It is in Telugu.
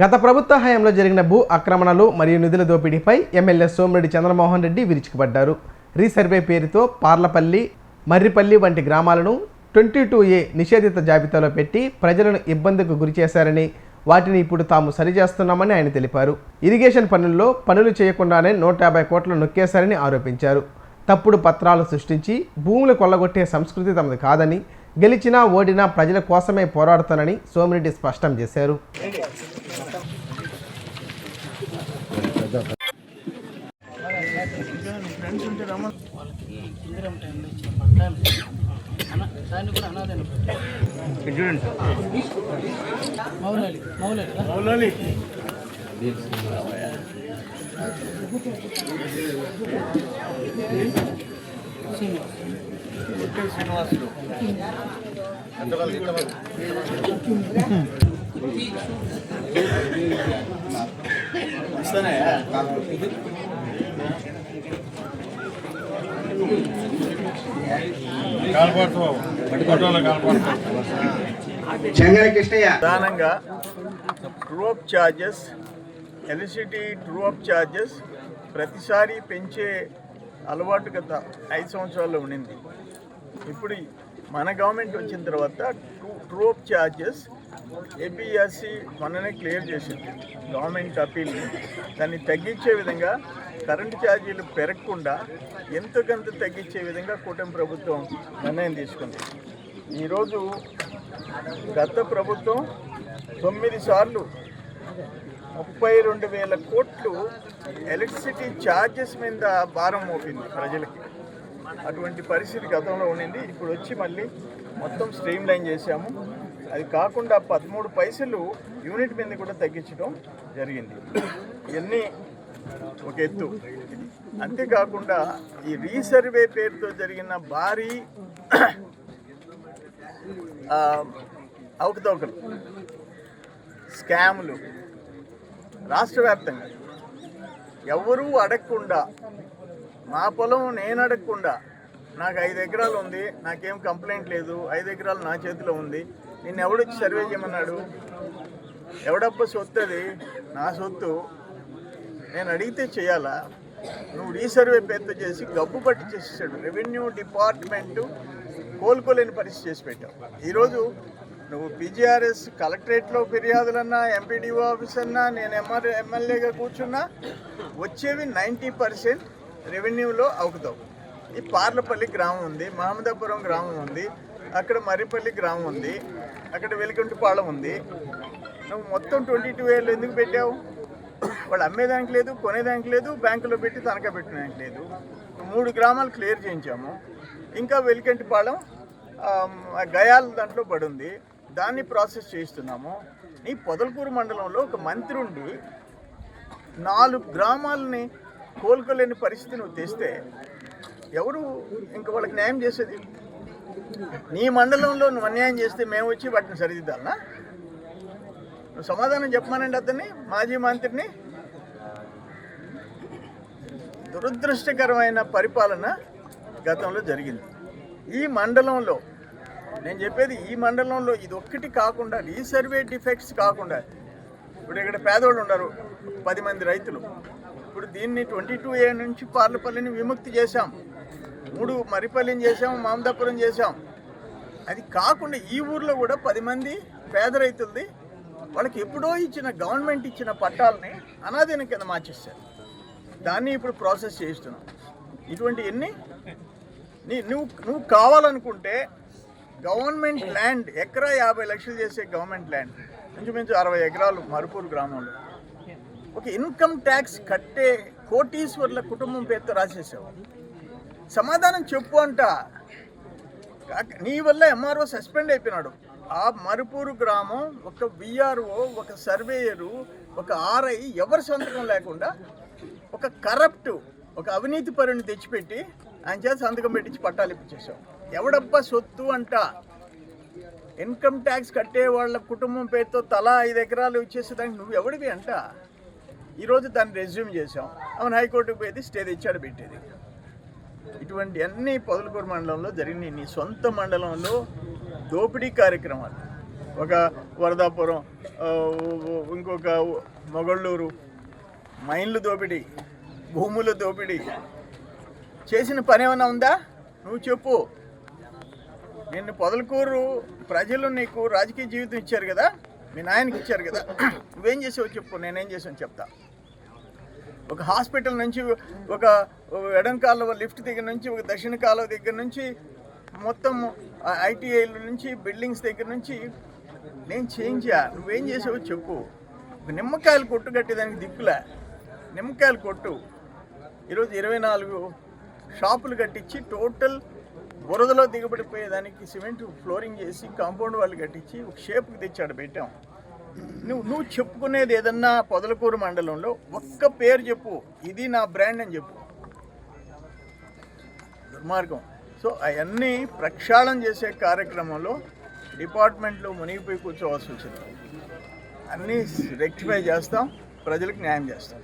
గత ప్రభుత్వ హయాంలో జరిగిన భూ ఆక్రమణలు మరియు నిధుల దోపిడీపై ఎమ్మెల్యే సోమిరెడ్డి చంద్రమోహన్ రెడ్డి విరుచుకుపడ్డారు. రీసర్వే పేరుతో పార్లపల్లి మర్రిపల్లి వంటి గ్రామాలను ట్వంటీ టూ ఏ నిషేధిత జాబితాలో పెట్టి ప్రజలను ఇబ్బందికి గురిచేశారని వాటిని ఇప్పుడు తాము సరిచేస్తున్నామని ఆయన తెలిపారు. ఇరిగేషన్ పనుల్లో పనులు చేయకుండానే నూట యాభై కోట్లు నొక్కేశారని ఆరోపించారు. తప్పుడు పత్రాలు సృష్టించి భూములు కొల్లగొట్టే సంస్కృతి తమది కాదని గెలిచినా ఓడినా ప్రజల కోసమే పోరాడుతానని సోమిరెడ్డి స్పష్టం చేశారు. దాన్ని కూడా అనాథని మౌలాలి మౌలాలి మౌలాలి శ్రీనివాసులు ఇస్తానే ప్రధానంగా true up charges electricity true up charges ప్రతిసారి పెంచే అలవాటు గత ఐదు సంవత్సరాల్లో ఉండింది. ఇప్పుడు మన గవర్నమెంట్ వచ్చిన తర్వాత true true up charges APSC మొన్ననే క్లియర్ చేసింది. గవర్నమెంట్ అప్పీల్ని దాన్ని తగ్గించే విధంగా కరెంటు ఛార్జీలు పెరగకుండా ఎంతకంత తగ్గించే విధంగా కూటమి ప్రభుత్వం నిర్ణయం తీసుకుంది. ఈరోజు గత ప్రభుత్వం తొమ్మిది సార్లు ముప్పై రెండు వేల కోట్లు ఎలక్ట్రిసిటీ ఛార్జెస్ మీద భారం మోపింది ప్రజలకి. అటువంటి పరిస్థితి గతంలో ఉండింది. ఇప్పుడు వచ్చి మళ్ళీ మొత్తం స్ట్రీమ్ లైన్ చేశాము. అది కాకుండా పదమూడు పైసలు యూనిట్ మీద కూడా తగ్గించడం జరిగింది. ఇవన్నీ ఒక ఎత్తు. అంతేకాకుండా ఈ రీసర్వే పేరుతో జరిగిన భారీ అవకతవకలు స్కాములు రాష్ట్ర వ్యాప్తంగా. ఎవరూ అడగకుండా మా పొలం నేను అడగకుండా నాకు ఐదు ఎకరాలు ఉంది నాకేం కంప్లైంట్ లేదు ఐదు ఎకరాలు నా చేతిలో ఉంది. నిన్ను ఎవడొచ్చి సర్వే చేయమన్నాడు? ఎవడప్ప సొత్తు అది నా సొత్తు. నేను అడిగితే చేయాలా? నువ్వు రీసర్వే పేరుతో చేసి గబ్బు పట్టి చేసేసాడు. రెవెన్యూ డిపార్ట్మెంటు కోలుకోలేని పరిస్థితి చేసి పెట్టావు. ఈరోజు నువ్వు పీజీఆర్ఎస్ కలెక్టరేట్లో ఫిర్యాదులన్నా ఎంపీడీఓ ఆఫీస్ అన్నా నేను ఎంఆర్ ఎమ్మెల్యేగా కూర్చున్నా వచ్చేవి నైంటీ పర్సెంట్ రెవెన్యూలో అవుతావు. ఈ పార్లపల్లి గ్రామం ఉంది మహమ్మదాపురం గ్రామం ఉంది అక్కడ మర్రిపల్లి గ్రామం ఉంది అక్కడ వెలిగంటిపాళెం ఉంది. నువ్వు మొత్తం ట్వంటీ టూ ఏళ్ళు ఎందుకు పెట్టావు? వాళ్ళు అమ్మేదానికి లేదు కొనేదానికి లేదు బ్యాంకులో పెట్టి తనఖా పెట్టడానికి లేదు. మూడు గ్రామాలు క్లియర్ చేయించాము. ఇంకా వెలికంటిపాళెం గయాల దాంట్లో పడుంది. దాన్ని ప్రాసెస్ చేయిస్తున్నాము. ఈ పొదలకూరు మండలంలో ఒక మంత్రి ఉండి నాలుగు గ్రామాలని కోలుకోలేని పరిస్థితి నువ్వు తెస్తే ఎవరు ఇంక వాళ్ళకి న్యాయం చేసేది? నీ మండలంలో నువ్వు అన్యాయం చేస్తే మేము వచ్చి వాటిని సరిదిద్దాలనా? నువ్వు సమాధానం చెప్పమానండి అతన్ని మాజీ మంత్రిని. దురదృష్టకరమైన పరిపాలన గతంలో జరిగింది. ఈ మండలంలో నేను చెప్పేది ఈ మండలంలో ఇది ఒక్కటి కాకుండా రీసర్వే డిఫెక్ట్స్ కాకుండా ఇప్పుడు ఇక్కడ పేదవాళ్ళు ఉన్నారు పది మంది రైతులు. ఇప్పుడు దీన్ని ట్వంటీ టూ ఏ నుంచి పార్లపల్లిని విముక్తి చేశాం. మూడు మరిపల్లిని చేశాం మామదాపురం చేశాం. అది కాకుండా ఈ ఊర్లో కూడా పది మంది పేద రైతులది వాళ్ళకి ఎప్పుడో ఇచ్చిన గవర్నమెంట్ ఇచ్చిన పట్టాలని అనాధీన కింద మార్చేస్తారు దాన్ని ఇప్పుడు ప్రాసెస్ చేస్తున్నాం ఇటువంటి ఎన్ని? నీ నువ్వు నువ్వు కావాలనుకుంటే గవర్నమెంట్ ల్యాండ్ ఎకరా యాభై లక్షలు చేసే గవర్నమెంట్ ల్యాండ్. ఇంచుమించు అరవై ఎకరాలు మరుపూరు గ్రామంలో. ఒక ఇన్కమ్ ట్యాక్స్ కట్టే కోటీశ్వర్ల కుటుంబం పేరుతో రాసేసావు సమాధానం చెప్పు అంట. నీ వల్ల ఎంఆర్ఓ సస్పెండ్ అయిపోయినాడు. ఆ మరుపూరు గ్రామం ఒక విఆర్ఓ ఒక సర్వేయరు ఒక ఆర్ఐ ఎవరి సంతకం లేకుండా ఒక కరప్ట్ ఒక అవినీతి పరుని తెచ్చిపెట్టి ఆయన చేత సంతకం పెట్టించి పట్టాలు ఇప్పించేసావు ఎవడబ్బా సొత్తు అంట. ఇన్కమ్ ట్యాక్స్ కట్టే వాళ్ళ కుటుంబం పేరుతో తలా ఐదు ఎకరాలు ఇచ్చేసేదానికి నువ్వు ఎవడివి అంట. ఈరోజు దాన్ని రెజ్యూమ్ చేసాం అవును హైకోర్టుకు పోయి స్టే తెచ్చాడు పెట్టేది. ఇటువంటి అన్ని పొదలకూరు మండలంలో జరిగినాయి. నీ సొంత మండలంలో దోపిడీ కార్యక్రమాలు. ఒక వరదాపురం ఇంకొక మొగళ్ళూరు మైన్లు దోపిడీ భూముల దోపిడీ. చేసిన పని ఏమైనా ఉందా? నువ్వు చెప్పు. నిన్ను పొదలకూరు ప్రజలు నీకు రాజకీయ జీవితం ఇచ్చారు కదా మీ నాయనకి ఇచ్చారు కదా నువ్వేం చేసావు చెప్పు నేనేం చేసాను చెప్తా. ఒక హాస్పిటల్ నుంచి ఒక ఎడం కాలువ లిఫ్ట్ దగ్గర నుంచి ఒక దక్షిణ కాలువ దగ్గర నుంచి మొత్తం ఐటీఐల నుంచి బిల్డింగ్స్ దగ్గర నుంచి నేను చేంజా నువ్వేం చేసావు చెప్పు. నిమ్మకాయలు కొట్టు కట్టేదానికి దిక్కులే. నిమ్మకాయలు కొట్టు. ఈరోజు ఇరవై నాలుగు షాపులు కట్టించి టోటల్ బురదలో దిగబడిపోయేదానికి సిమెంట్ ఫ్లోరింగ్ చేసి కాంపౌండ్ వాళ్ళు కట్టించి ఒక షేప్కి తెచ్చాడు పెట్టాం. నువ్వు నువ్వు చెప్పుకునేది ఏదన్నా పొదలకూరు మండలంలో ఒక్క పేరు చెప్పు. ఇది నా బ్రాండ్ అని చెప్పు. దుర్మార్గం. సో అవన్నీ ప్రక్షాళన చేసే కార్యక్రమంలో డిపార్ట్మెంట్లో మునిగిపోయి కూర్చోవాల్సి వచ్చింది. అన్నీ రెక్టిఫై చేస్తాం ప్రజలకు న్యాయం చేస్తాం.